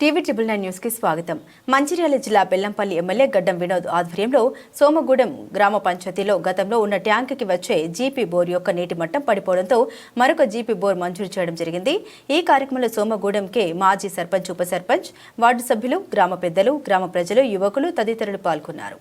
TV triple nine న్యూస్కి స్వాగతం. మంచిర్యాల జిల్లా బెల్లంపల్లి ఎమ్మెల్యే గడ్డం వినోద్ ఆధ్వర్యంలో సోమగూడెం గ్రామ పంచాయతీలో గతంలో ఉన్న ట్యాంకుకి వచ్చే జీపీ బోర్ యొక్క నీటి మట్టం పడిపోవడంతో మరొక జీపీ బోర్ మంజూరు చేయడం జరిగింది. ఈ కార్యక్రమంలో సోమగూడెంకే మాజీ సర్పంచ్ ఉప సర్పంచ్ వార్డు సభ్యులు గ్రామ పెద్దలు గ్రామ ప్రజలు యువకులు తదితరులు పాల్గొన్నారు.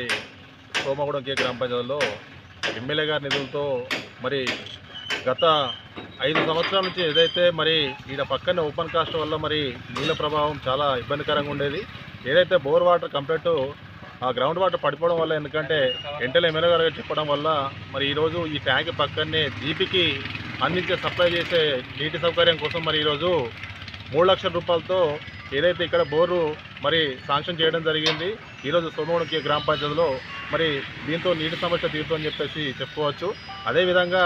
మరి సోమగూడెం కే గ్రామ పంచాయతీలో ఎమ్మెల్యే గారి నిధులతో మరి గత ఐదు సంవత్సరాల నుంచి ఏదైతే మరి ఈడ పక్కనే ఓపెన్ కాస్ట్ వల్ల మరి నీళ్ళ ప్రభావం చాలా ఇబ్బందికరంగా ఉండేది. ఏదైతే బోర్ వాటర్ కంప్లీట్ ఆ గ్రౌండ్ వాటర్ పడిపోవడం వల్ల ఎందుకంటే ఎంటల్ ఎమ్మెల్యే గారు చెప్పడం వల్ల మరి ఈరోజు ఈ ట్యాంక్ పక్కనే జీపీకి అందించే సప్లై చేసే నీటి సౌకర్యం కోసం మరి ఈరోజు మూడు లక్షల రూపాయలతో ఏదైతే ఇక్కడ బోరు మరి శాంక్షన్ చేయడం జరిగింది ఈరోజు సోమగుణకి గ్రామ పంచాయతీలో మరి దీంతో నీటి సమస్య తీరుతుందని చెప్పేసి చెప్పుకోవచ్చు. అదేవిధంగా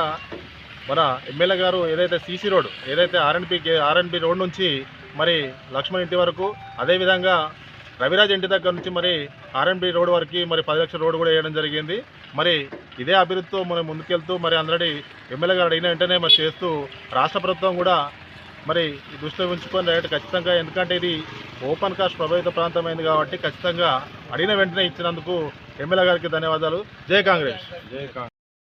మన ఎమ్మెల్యే గారు ఏదైతే సీసీ రోడ్ ఏదైతే R and B R and B road నుంచి మరి లక్ష్మణ్ ఇంటి వరకు అదేవిధంగా రవిరాజ్ ఇంటి దగ్గర నుంచి మరి ఆర్ఎన్బి రోడ్ వరకు మరి పది లక్షల రోడ్ కూడా వేయడం జరిగింది. మరి ఇదే అభివృద్ధితో మనం ముందుకెళ్తూ మరి అందరి ఎమ్మెల్యే గారు అడిగిన వెంటనే మరి చేస్తూ రాష్ట్ర ప్రభుత్వం కూడా మరి దృష్టిలో ఉంచుకొని రేటు ఖచ్చితంగా ఎందుకంటే ఇది ఓపెన్ కాస్ట్ ప్రభావిత ప్రాంతమైంది కాబట్టి ఖచ్చితంగా అడిగిన వెంటనే ఇచ్చినందుకు ఎమ్మెల్యే గారికి ధన్యవాదాలు. జై కాంగ్రెస్. జై కాంగ్రెస్.